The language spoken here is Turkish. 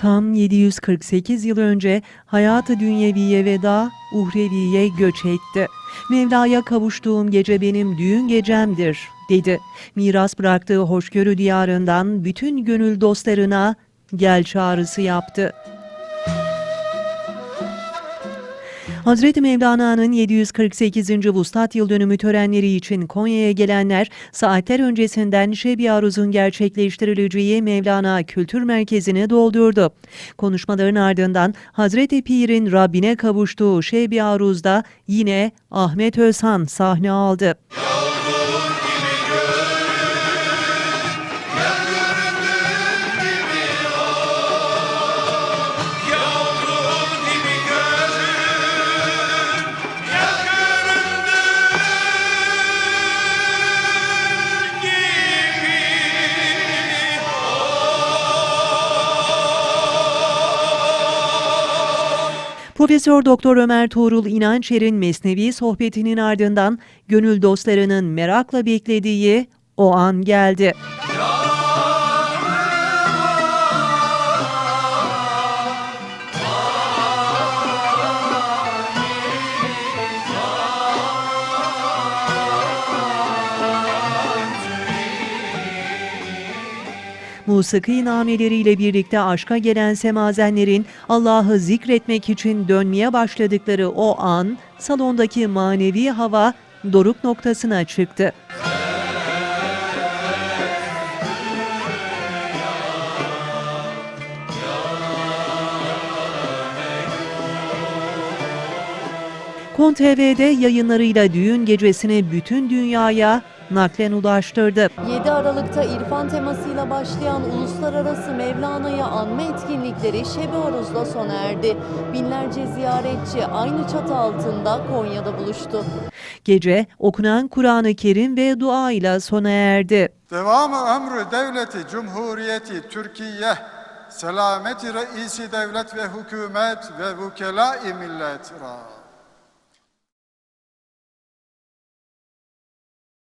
Tam 748 yıl önce hayatı dünyeviye veda, uhreviye göç etti. Mevla'ya kavuştuğum gece benim düğün gecemdir, dedi. Miras bıraktığı hoşgörü diyarından bütün gönül dostlarına gel çağrısı yaptı. Hazreti Mevlana'nın 748. Vuslat Yıl Dönümü törenleri için Konya'ya gelenler saatler öncesinden Şebi Aruz'un gerçekleştirileceği Mevlana Kültür Merkezi'ni doldurdu. Konuşmaların ardından Hazreti Pir'in Rabbine kavuştuğu Şebi Aruz'da yine Ahmet Özhan sahne aldı. Profesör Doktor Ömer Tuğrul İnançer'in Mesnevi sohbetinin ardından gönül dostlarının merakla beklediği o an geldi. Musiki nameleriyle birlikte aşka gelen semazenlerin Allah'ı zikretmek için dönmeye başladıkları o an salondaki manevi hava doruk noktasına çıktı. Kon TV'de yayınlarıyla düğün gecesini bütün dünyaya naklen ulaştırdı. 7 Aralık'ta İrfan temasıyla başlayan uluslararası Mevlana'yı anma etkinlikleri Şebi Aruz'la sona erdi. Binlerce ziyaretçi aynı çatı altında Konya'da buluştu. Gece okunan Kur'an-ı Kerim ve dua ile sona erdi. Devamı ömrü devleti Cumhuriyeti Türkiye selameti reisi devlet ve hükümet ve vukela-i millet ra.